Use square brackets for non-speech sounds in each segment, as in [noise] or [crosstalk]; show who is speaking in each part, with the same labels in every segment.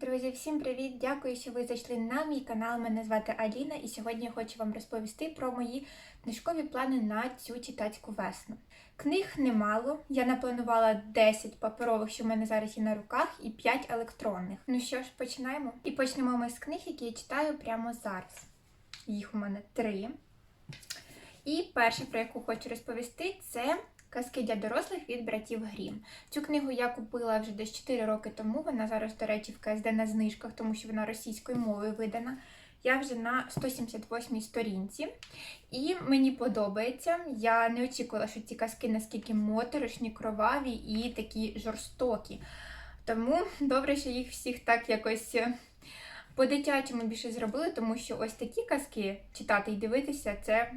Speaker 1: Друзі, всім привіт! Дякую, що ви зайшли на мій канал. Мене звати Аліна, і сьогодні я хочу вам розповісти про мої книжкові плани на цю читацьку весну. Книг немало. Я напланувала 10 паперових, що в мене зараз є на руках, і 5 електронних. Ну що ж, починаємо. І почнемо ми з книг, які я читаю прямо зараз. Їх у мене три. І перша, про яку хочу розповісти, це Казки для дорослих від братів Грім. Цю книгу я купила вже десь 4 роки тому. Вона зараз, до речі, в КСД на знижках, тому що вона російською мовою видана. Я вже на 178 сторінці, і мені подобається. Я не очікувала, що ці казки наскільки моторошні, кроваві і такі жорстокі. Тому добре, що їх всіх так якось е, по-дитячому більше зробили, тому що ось такі казки читати і дивитися це,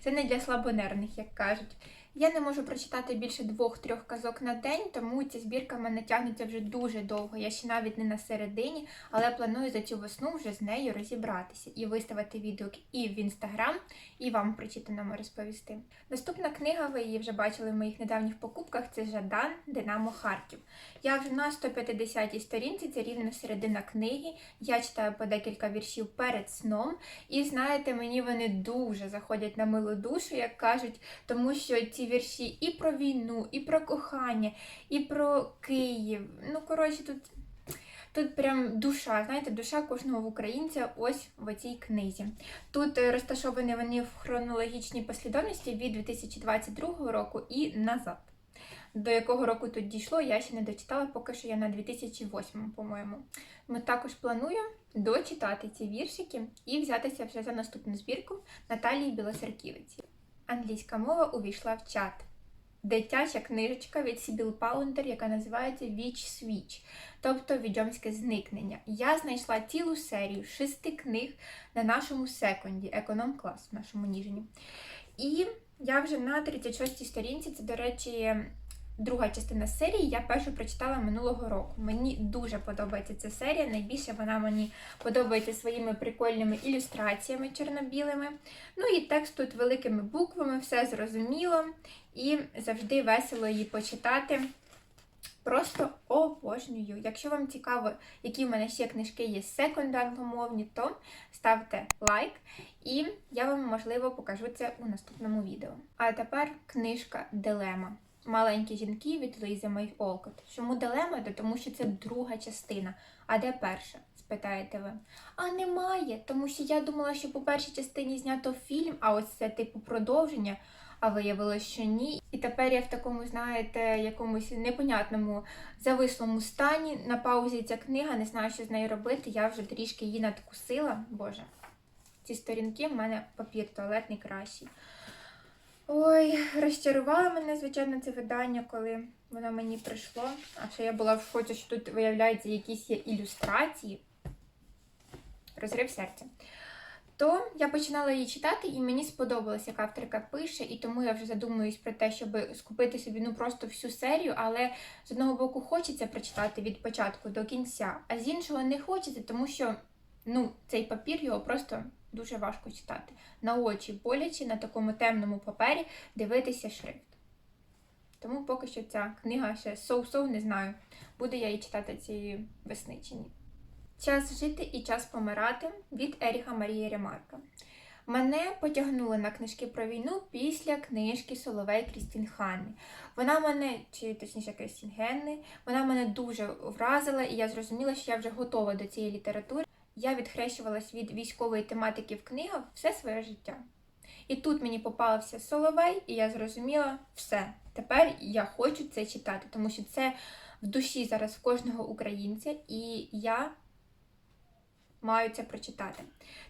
Speaker 1: це не для слабонервних, як кажуть. Я не можу прочитати більше двох-трьох казок на день, тому ця збірка в мене тягнеться вже дуже довго. Я ще навіть не на середині, але планую за цю весну вже з нею розібратися і виставити відео і в інстаграм, і вам прочитаному розповісти. Наступна книга, ви її вже бачили в моїх недавніх покупках. Це Жадан Динамо Харків. Я вже на 150-й сторінці, це рівно середина книги. Я читаю по декілька віршів перед сном, і знаєте, мені вони дуже заходять на милу душу, як кажуть, тому що ці вірші і про війну, і про кохання, і про Київ. Ну, коротше, тут. Тут прям душа, знаєте, душа кожного українця ось в цій книзі. Тут е, розташовані вони в хронологічній послідовності від 2022 року і назад. До якого року тут дійшло, я ще не дочитала, поки що я на 2008, по-моєму. Ми також планую дочитати ці віршики і взятися вже за наступну збірку Наталії Білосерківиці. Англійська мова увійшла в чат. Дитяча книжечка від Сібіл Паундер, яка називається Віч Свіч, тобто відьомське зникнення. Я знайшла цілу серію шести книг на нашому секунді, економ-клас в нашому ніжені. І я вже на 36-й сторінці, це, до речі, друга частина серії, я першу прочитала минулого року. Мені дуже подобається ця серія. Найбільше вона мені подобається своїми прикольними ілюстраціями чорно-білими. Ну і текст тут великими буквами, все зрозуміло і завжди весело її почитати. Просто обожнюю. Якщо вам цікаво, які в мене ще книжки є секундангломовні, то ставте лайк, і я вам, можливо, покажу це у наступному відео. А тепер книжка Дилема. Маленькі жінки від Луїзи Мей Олкот. Чому дилема? Тому що це друга частина. А де перша? спитаєте ви. А немає, тому що я думала, що по першій частині знято фільм, а ось це типу продовження. А виявилося, що ні. І тепер я в такому, знаєте, якомусь непонятному завислому стані. На паузі ця книга, не знаю, що з нею робити. Я вже трішки її надкусила. Боже, ці сторінки в мене папір туалетний кращий. Ой, розчарувало мене, звичайно, це видання, коли воно мені прийшло. А ще я була в шоці, що тут виявляються якісь є ілюстрації. Розрив серця. То я починала її читати, і мені сподобалось, як авторка пише, і тому я вже задумуюсь про те, щоб скупити собі ну просто всю серію, але з одного боку хочеться прочитати від початку до кінця, а з іншого не хочеться, тому що ну, цей папір його просто дуже важко читати. На очі боляче на такому темному папері дивитися шрифт. Тому поки що ця книга ще соу-соу, не знаю, буду я її читати цієї весни чи ні. Час жити і час помирати від Еріха Марії Ремарка. Мене потягнули на книжки про війну після книжки Соловей Крістін Ханни. Вона мене, чи точніше Крістін Генни, вона мене дуже вразила, і я зрозуміла, що я вже готова до цієї літератури. Я відхрещувалась від військової тематики в книгах все своє життя. І тут мені попався Соловей, і я зрозуміла все. Тепер я хочу це читати, тому що це в душі зараз кожного українця, і я маю це прочитати.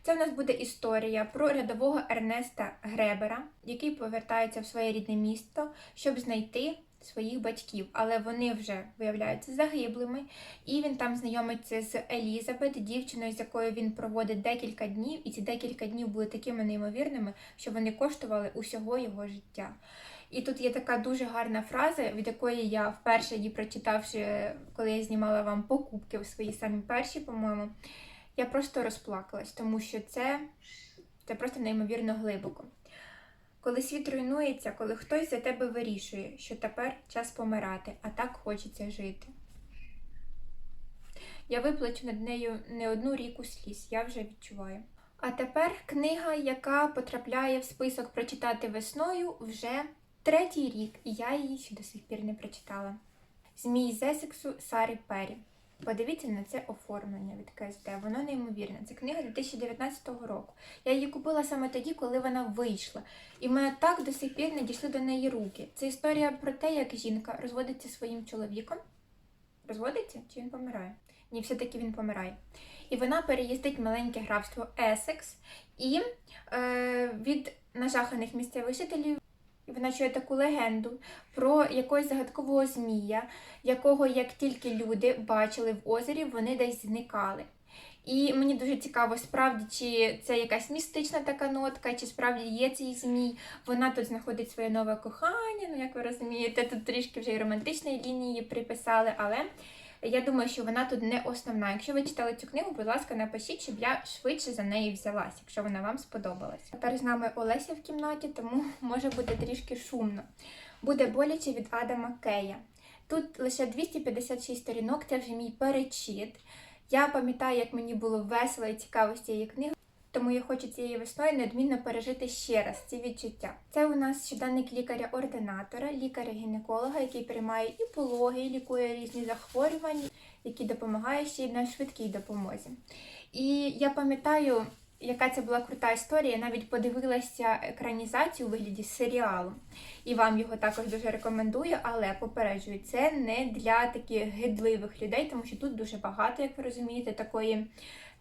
Speaker 1: Це в нас буде історія про рядового Ернеста Гребера, який повертається в своє рідне місто, щоб знайти своїх батьків, але вони вже виявляються загиблими, і він там знайомиться з Елізабет, дівчиною, з якою він проводить декілька днів, і ці декілька днів були такими неймовірними, що вони коштували усього його життя. І тут є така дуже гарна фраза, від якої я вперше її прочитавши, коли я знімала вам покупки у свої самі перші, по-моєму, я просто розплакалась, тому що це, це просто неймовірно глибоко. Коли світ руйнується, коли хтось за тебе вирішує, що тепер час помирати, а так хочеться жити. Я виплачу над нею не одну ріку сліз, я вже відчуваю. А тепер книга, яка потрапляє в список прочитати весною вже третій рік, і я її ще до сих пір не прочитала. Змій з Есексу Сарі Пері. Подивіться на це оформлення від КСД. Воно неймовірне. Це книга 2019 року. Я її купила саме тоді, коли вона вийшла. І в мене так до сих пір не дійшли до неї руки. Це історія про те, як жінка розводиться своїм чоловіком. Розводиться чи він помирає? Ні, все-таки він помирає. І вона переїздить маленьке графство Есекс і е, від нажаханих місцевих жителів вона чує таку легенду про якогось загадкового змія, якого як тільки люди бачили в озері, вони десь зникали. І мені дуже цікаво, справді, чи це якась містична така нотка, чи справді є цей змій. Вона тут знаходить своє нове кохання. Ну, як ви розумієте, тут трішки вже і романтичної лінії приписали, але я думаю, що вона тут не основна. Якщо ви читали цю книгу, будь ласка, напишіть, щоб я швидше за неї взялась, якщо вона вам сподобалась. Тепер з нами Олеся в кімнаті, тому може бути трішки шумно. Буде боляче від Адама Кея. Тут лише 256 сторінок, це вже мій перечит. Я пам'ятаю, як мені було весело і цікаво з цієї книги, тому я хочу цієї весною неодмінно пережити ще раз ці відчуття. Це у нас щоденник лікаря-ординатора, лікаря-гінеколога, який приймає і пологи, і лікує різні захворювання, які допомагає ще й на швидкій допомозі. І я пам'ятаю, яка це була крута історія. Я навіть подивилася екранізацію у вигляді серіалу. І вам його також дуже рекомендую, але попереджую, це не для таких гидливих людей, тому що тут дуже багато, як ви розумієте, такої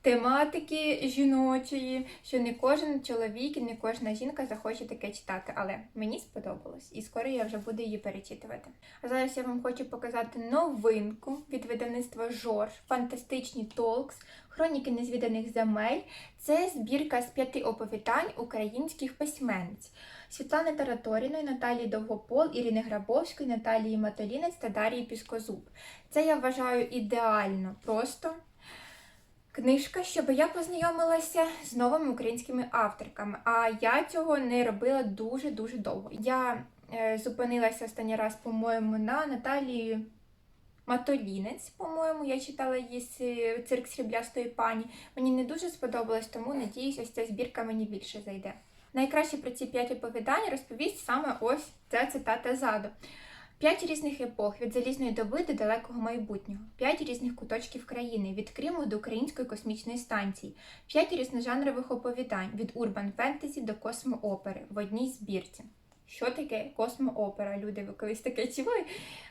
Speaker 1: тематики жіночої, що не кожен чоловік і не кожна жінка захоче таке читати. Але мені сподобалось, і скоро я вже буду її перечитувати. А зараз я вам хочу показати новинку від видавництва Жорж, фантастичні толкс, хроніки незвіданих земель. Це збірка з п'яти оповідань українських письменниць. Світлани Тараторіної, Наталії Довгопол, Ірини Грабовської, Наталії Матолінець та Дарії Піскозуб. Це я вважаю ідеально просто книжка, щоб я познайомилася з новими українськими авторками. А я цього не робила дуже-дуже довго. Я е, зупинилася останній раз, по-моєму, на Наталії Матолінець, по-моєму, я читала її з- цирк сріблястої пані. Мені не дуже сподобалось, тому надіюсь, ось ця збірка мені більше зайде. Найкраще про ці п'ять оповідань розповість саме ось ця цитата ззаду. П'ять різних епох від залізної доби до далекого майбутнього, п'ять різних куточків країни від Криму до української космічної станції, п'ять різножанрових оповідань від урбан фентезі до космоопери в одній збірці. Що таке космоопера? Люди, ви колись таке чули?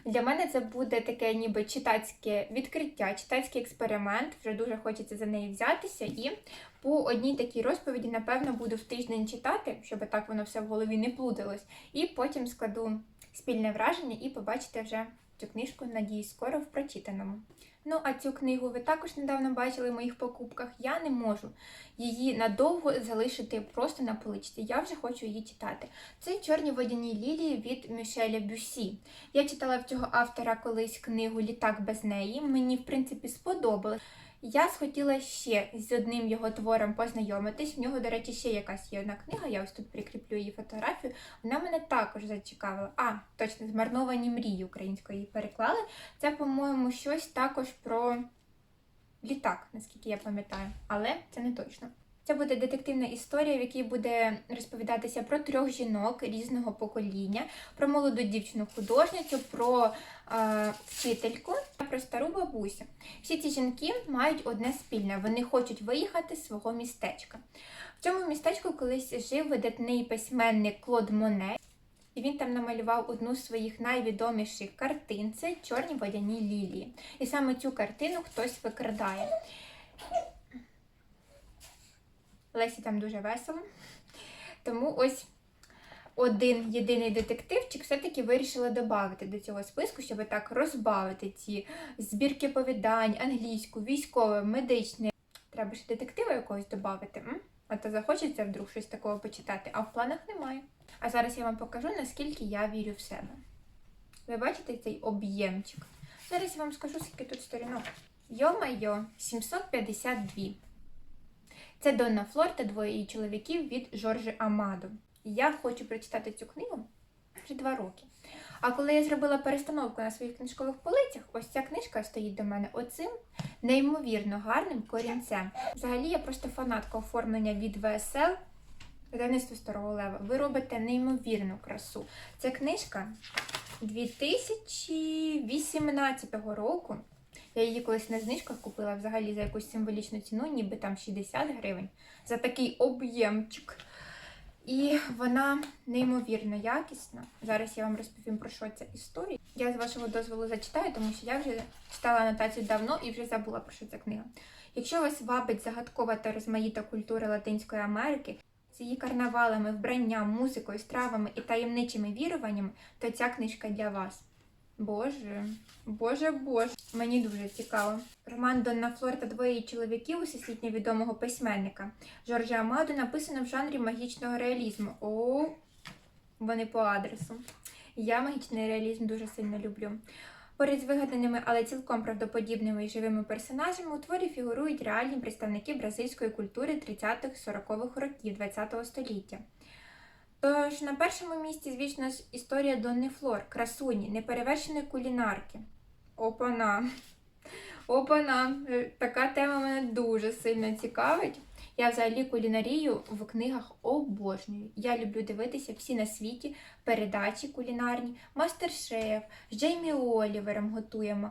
Speaker 1: Для мене це буде таке ніби читацьке відкриття, читацький експеримент. Вже дуже хочеться за неї взятися. І по одній такій розповіді, напевно, буду в тиждень читати, щоб так воно все в голові не плуталось. І потім складу спільне враження і побачите вже цю книжку, надіюсь, скоро в прочитаному. Ну, а цю книгу ви також недавно бачили в моїх покупках. Я не можу її надовго залишити просто на поличці. Я вже хочу її читати. Це чорні водяні лілії від Мішеля Бюсі. Я читала в цього автора колись книгу Літак без неї. Мені, в принципі, сподобалось. Я схотіла ще з одним його твором познайомитись. В нього, до речі, ще якась є одна книга. Я ось тут прикріплю її фотографію. Вона мене також зацікавила. А, точно, змарновані мрії українською її переклали. Це, по-моєму, щось також про літак, наскільки я пам'ятаю, але це не точно. Це буде детективна історія, в якій буде розповідатися про трьох жінок різного покоління, про молоду дівчину-художницю, про е, вчительку про стару бабусю. Всі ці жінки мають одне спільне: вони хочуть виїхати з свого містечка. В цьому містечку колись жив видатний письменник Клод Моне. І він там намалював одну з своїх найвідоміших картин це чорні водяні лілії. І саме цю картину хтось викрадає. Лесі там дуже весело. Тому ось один єдиний детективчик все-таки вирішила додати до цього списку, щоб так розбавити ці збірки повідань, англійську, військове, медичне. Треба ще детектива якогось додати. А то захочеться вдруг щось такого почитати, а в планах немає. А зараз я вам покажу, наскільки я вірю в себе. Ви бачите цей об'ємчик? Зараз я вам скажу, скільки тут сторінок. Йо-майо, 752. Це Донна Флор та двоє її чоловіків від Жоржі Амадо. Я хочу прочитати цю книгу вже два роки. А коли я зробила перестановку на своїх книжкових полицях, ось ця книжка стоїть до мене оцим неймовірно гарним корінцем. Взагалі я просто фанатка оформлення від ВСЛ. Видавництво Старого Лева. Ви робите неймовірну красу. Це книжка 2018 року. Я її колись на знижках купила взагалі за якусь символічну ціну, ніби там 60 гривень, за такий об'ємчик. І вона неймовірно якісна. Зараз я вам розповім про що ця історія. Я з вашого дозволу зачитаю, тому що я вже читала анотацію давно і вже забула про що ця книга. Якщо вас вабить загадкова та розмаїта культура Латинської Америки з її карнавалами, вбранням, музикою, стравами і таємничими віруваннями, то ця книжка для вас. Боже, боже, боже, мені дуже цікаво. Роман Донна Флор та двоє чоловіків усесвітньо відомого письменника Жоржа Амаду написано в жанрі магічного реалізму. О, вони по адресу. Я магічний реалізм дуже сильно люблю. Поряд з вигаданими, але цілком правдоподібними і живими персонажами у творі фігурують реальні представники бразильської культури 30-40-х років ХХ століття. Тож на першому місці, звісно історія Донни Флор, красуні, неперевершеної кулінарки. Опана. Опана. Е, Така тема мене дуже сильно цікавить. Я взагалі кулінарію в книгах обожнюю. Я люблю дивитися всі на світі передачі кулінарні, мастер-шеф, з Джеймі Олівером готуємо,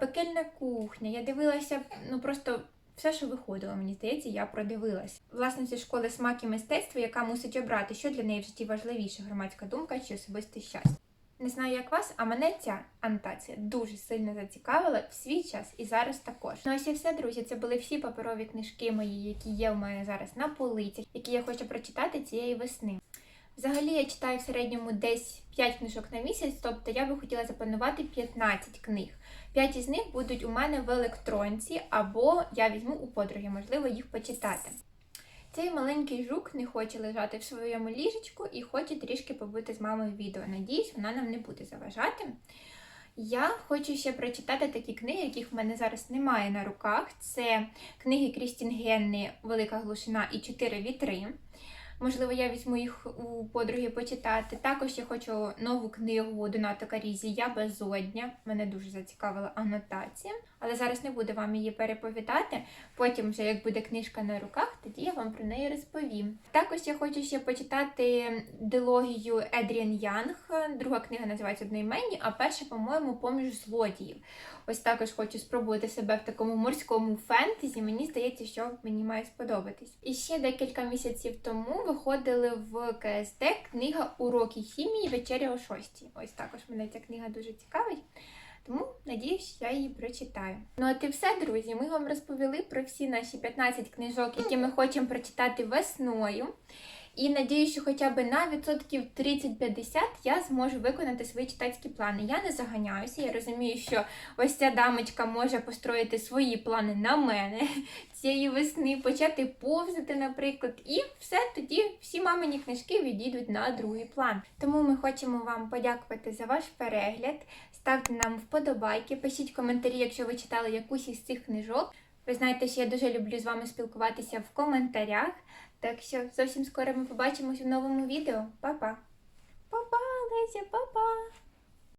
Speaker 1: пекельна кухня. Я дивилася, ну просто все, що виходило, мені здається, я продивилась. Власниця школи смак і мистецтва, яка мусить обрати, що для неї в житті важливіше, громадська думка чи особисте щастя. Не знаю, як вас, а мене ця анотація дуже сильно зацікавила в свій час і зараз також. Ну ось і все, друзі. Це були всі паперові книжки мої, які є в мене зараз на полицях, які я хочу прочитати цієї весни. Взагалі я читаю в середньому десь 5 книжок на місяць, тобто я би хотіла запланувати 15 книг. 5 із них будуть у мене в електронці, або я візьму у подруги, можливо, їх почитати. Цей маленький жук не хоче лежати в своєму ліжечку і хоче трішки побути з мамою відео. Надіюсь, вона нам не буде заважати. Я хочу ще прочитати такі книги, яких в мене зараз немає на руках. Це книги Крістін Генни Велика глушина і Чотири вітри. Можливо, я візьму їх у подруги почитати. Також я хочу нову книгу Доната Карізі Я безодня. Мене дуже зацікавила анотація, але зараз не буду вам її переповідати. Потім, вже як буде книжка на руках, тоді я вам про неї розповім. Також я хочу ще почитати дилогію Едріан Янг. Друга книга називається одноіменні, а перша, по-моєму, поміж злодіїв. Ось також хочу спробувати себе в такому морському фентезі. Мені здається, що мені має сподобатись. І ще декілька місяців тому виходили в КСТ книга Уроки хімії вечеря о 6. Ось також мене ця книга дуже цікавить. Тому надіюсь, я її прочитаю. Ну от і все, друзі. Ми вам розповіли про всі наші 15 книжок, які ми хочемо прочитати весною. І надіюсь, що хоча б на відсотків 30-50 я зможу виконати свої читацькі плани. Я не заганяюся. Я розумію, що ось ця дамочка може построїти свої плани на мене [laughs] цієї весни, почати повзати, наприклад, і все тоді всі мамині книжки відійдуть на другий план. Тому ми хочемо вам подякувати за ваш перегляд. Ставте нам вподобайки, пишіть коментарі, якщо ви читали якусь із цих книжок. Ви знаєте, що я дуже люблю з вами спілкуватися в коментарях. Так що зовсім скоро ми побачимось у новому відео. Па-па! Па-па, Леся, па-па!